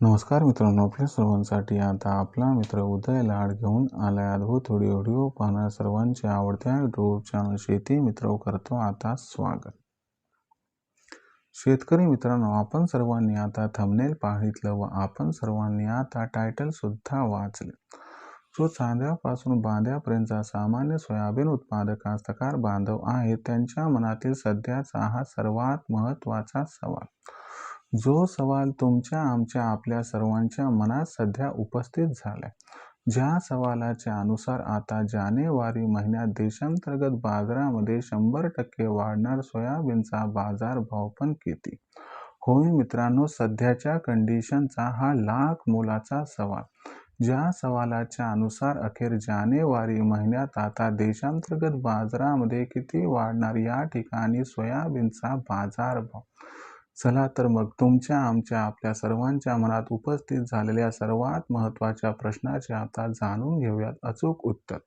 नमस्कार मित्रांनो आपल्या सर्वांसाठी आता आपला मित्र उदय लाड घेऊन आलाय अद्भुत व्हिडिओ व्हिडिओ पाहणार सर्वांच्या आवडत्या युट्यूब चॅनल शेती मित्र करतो आता स्वागत. शेतकरी मित्रांनो आपण सर्वांनी आता थंबनेल पाहितलं व आपण सर्वांनी आता टायटल सुद्धा वाचले. जो चांद्यापासून बांध्यापर्यंतचा सामान्य सोयाबीन उत्पादक कास्तकार बांधव आहे त्यांच्या मनातील सध्याचा हा सर्वात महत्त्वाचा सवाल. जो सवाल तुमच्या आमच्या आपल्या सर्वांच्या मनात सध्या उपस्थित झालाय. ज्या सवालाच्या अनुसार आता जानेवारी महिन्यात देशांतर्गत बाजारामध्ये शंभर टक्के वाढणार सोयाबीनचा बाजारभाव पण किती? होय मित्रांनो सध्याच्या कंडिशनचा हा लाख मोलाचा सवाल. ज्या सवालाच्या अनुसार अखेर जानेवारी महिन्यात आता देशांतर्गत बाजारामध्ये किती वाढणार या ठिकाणी सोयाबीनचा बाजारभाव चला तर मग तुमच्या आमच्या आपल्या सर्वांच्या मनात उपस्थित झालेल्या सर्वात महत्त्वाच्या प्रश्नाचे आता जाणून घेऊयात अचूक उत्तर.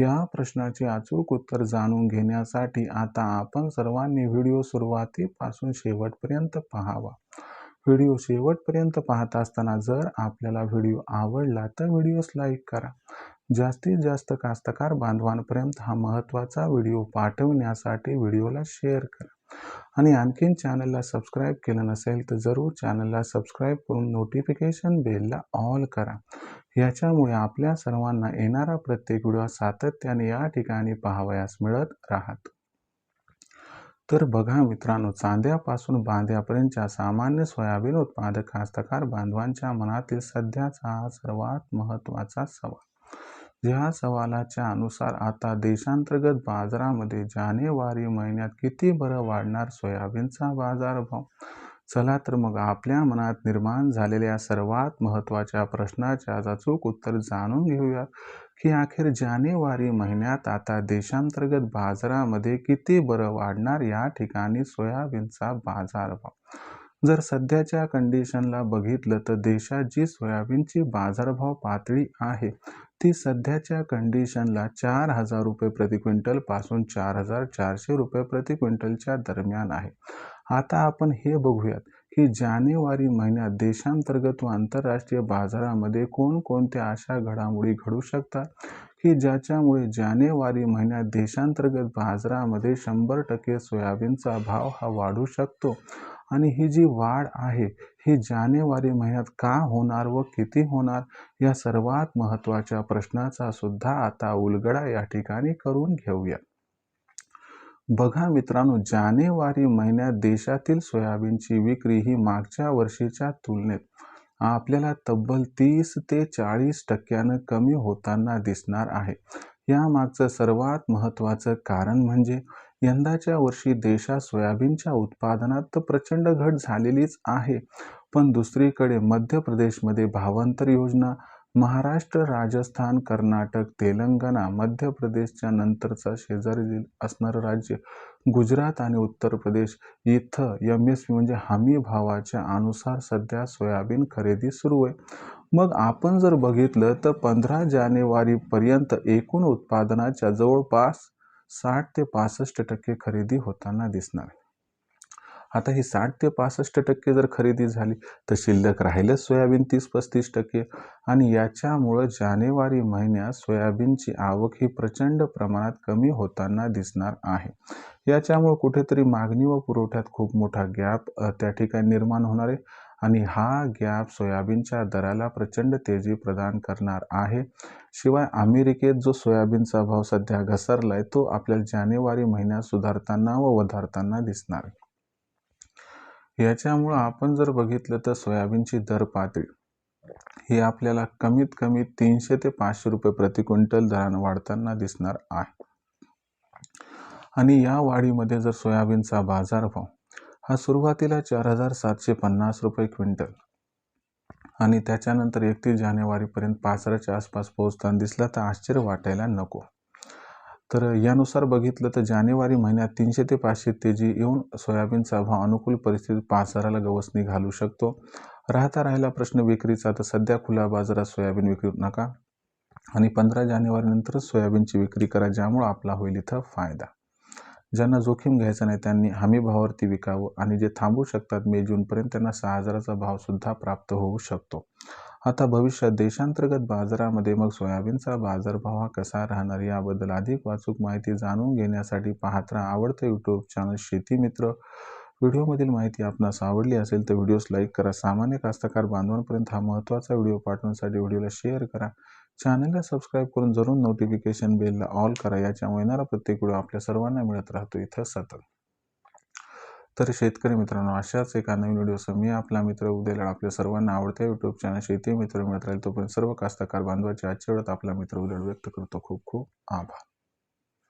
या प्रश्नाचे अचूक उत्तर जाणून घेण्यासाठी आता आपण सर्वांनी व्हिडिओ सुरुवातीपासून शेवटपर्यंत पाहावा. व्हिडिओ शेवटपर्यंत पाहत असताना जर आपल्याला व्हिडिओ आवडला तर व्हिडिओस लाईक करा. जास्तीत जास्त कास्तकार बांधवांपर्यंत हा महत्त्वाचा व्हिडिओ पाठवण्यासाठी व्हिडिओला शेअर करा. आणि आणखीन चॅनलला सबस्क्राईब केलं नसेल तर जरूर चॅनलला सबस्क्राईब करून नोटिफिकेशन बेलला ऑल करा. याच्यामुळे आपल्या सर्वांना येणारा प्रत्येक व्हिडिओ सातत्याने या ठिकाणी पाहावयास मिळत राहत. तर बघा मित्रांनो चांद्यापासून बांध्यापर्यंतच्या सामान्य सोयाबीन उत्पादक कास्तकार बांधवांच्या मनातील सध्याचा हा सर्वात महत्त्वाचा सवाल. या सवालाच्या अनुसार आता देशांतर्गत बाजारामध्ये जानेवारी महिन्यात किती बरं वाढणार सोयाबीनचा बाजारभाव? चला तर मग आपल्या मनात निर्माण झालेल्या सर्वात महत्त्वाच्या प्रश्नाच्या अचूक उत्तर जाणून घेऊया की अखेर जानेवारी महिन्यात आता देशांतर्गत बाजारामध्ये किती बरं वाढणार या ठिकाणी सोयाबीनचा बाजारभाव? जर सध्याच्या कंडिशनला बघितलं तर देशात जी सोयाबीनची बाजारभाव पातळी आहे. ती सध्याच्या कंडिशनला चार हजार रुपये प्रति क्विंटलपासून चार हजार चारशे रुपये प्रति क्विंटलच्या दरम्यान आहे. आता आपण हे बघूयात की जानेवारी महिन्यात देशांतर्गत व आंतरराष्ट्रीय बाजारामध्ये कोणकोणत्या अशा घडामोडी घडू शकतात? की ज्याच्यामुळे जानेवारी महिन्यात देशांतर्गत बाजारामध्ये शंभर टक्के सोयाबीनचा भाव हा वाढू शकतो? आणि ही जी वाढ आहे ही जानेवारी महिन्यात का होणार व किती होणार या सर्वात महत्त्वाच्या प्रश्नाचा सुद्धा आता उलगडा या ठिकाणी करून घेऊया. बघा मित्रांनो जानेवारी महिन्यात देशातील सोयाबीनची विक्री ही मागच्या वर्षीच्या तुलनेत आपल्याला तब्बल तीस ते चाळीस टक्क्यानं कमी होताना दिसणार आहे. यामागचं सर्वात महत्त्वाचं कारण म्हणजे यंदाच्या वर्षी देशात सोयाबीनच्या उत्पादनात तर प्रचंड घट झालेलीच आहे. पण दुसरीकडे मध्य प्रदेशमध्ये भावांतर योजना महाराष्ट्र राजस्थान कर्नाटक तेलंगणा मध्य प्रदेशच्या नंतरचा शेजारी असणारं राज्य गुजरात आणि उत्तर प्रदेश इथं एम एस पी म्हणजे हमी भावाच्या अनुसार सध्या सोयाबीन खरेदी सुरू आहे. मग आपण जर बघितलं तर पंधरा जानेवारीपर्यंत एकूण उत्पादनाच्या जवळपास साठ ते पासष्ट टक्के खरेदी होताना दिसणार. आता ही साठ ते पासष्ट टक्के जर खरेदी झाली तर शिल्लक राहिलंच सोयाबीन तीस पस्तीस टक्के. आणि याच्यामुळं जानेवारी महिन्यात सोयाबीनची आवक ही प्रचंड प्रमाणात कमी होताना दिसणार आहे. याच्यामुळं कुठेतरी मागणी व पुरवठ्यात खूप मोठा गॅप त्या ठिकाणी निर्माण होणार आहे. आणि हा गॅप सोयाबीनच्या दराला प्रचंड तेजी प्रदान करणार आहे. शिवाय अमेरिकेत जो सोयाबीनचा भाव सध्या घसरला आहे तो आपल्याला जानेवारी महिन्यात सुधारताना व वधारताना दिसणार. आहे याच्यामुळं आपण जर बघितलं तर सोयाबीनची दर पातळी ही आपल्याला कमीत कमी तीनशे ते पाचशे रुपये प्रति क्विंटल दरानं वाढताना दिसणार आहे. आणि या वाढीमध्ये जर सोयाबीनचा बाजारभाव हा सुरुवातीला चार हजार सातशे पन्नास रुपये क्विंटल. आणि त्याच्यानंतर एकतीस जानेवारीपर्यंत पाच हजाराच्या आसपास पोहोचताना दिसला तर आश्चर्य वाटायला नको. तर यानुसार बघितलं तर जानेवारी महिन्यात तीनशे ते पाचशे तेजी येऊन सोयाबीनचा भाव अनुकूल परिस्थितीत पाच हजाराला गवसणी घालू शकतो. राहता राहिला प्रश्न विक्रीचा तर सध्या खुल्या बाजारात सोयाबीन विक्री नका. आणि पंधरा जानेवारीनंतरच सोयाबीनची विक्री करा ज्यामुळं आपला होईल इथं फायदा. ज्यांना जोखीम घ्यायचा नाही त्यांनी हमी भावावरती विकावं आणि जे थांबू शकतात मे जूनपर्यंत त्यांना सहा हजाराचा भावसुद्धा प्राप्त होऊ शकतो. आता भविष्यात देशांतर्गत बाजारामध्ये मग सोयाबीनचा बाजारभाव हा कसा राहणार याबद्दल अधिक वाचूक माहिती जाणून घेण्यासाठी पाहत राहा आवडतं यूट्यूब चॅनल शेती मित्र. व्हिडिओमधील माहिती आपणास आवडली असेल तर व्हिडिओस लाईक करा. सामान्य कास्तकार बांधवांपर्यंत हा महत्त्वाचा व्हिडिओ पाठवण्यासाठी व्हिडिओला शेअर करा. चॅनलला सबस्क्राईब करून जरूर नोटिफिकेशन बेलला ऑल करा याच्यामुळे येणारा प्रत्येक व्हिडिओ आपल्या सर्वांना मिळत राहतो इथं सतत. तर शेतकरी मित्रांनो अशाच एका नवीन व्हिडिओसह मी आपला मित्र उद्याला आपल्या सर्वांना आवडत्या यूट्यूब चॅनल शेती मित्र मिळत राहील तोपर्यंत सर्व कास्तकार बांधवाचे आजच्या वेळात आपला मित्र उद्या व्यक्त करतो. खूप खूप आभार.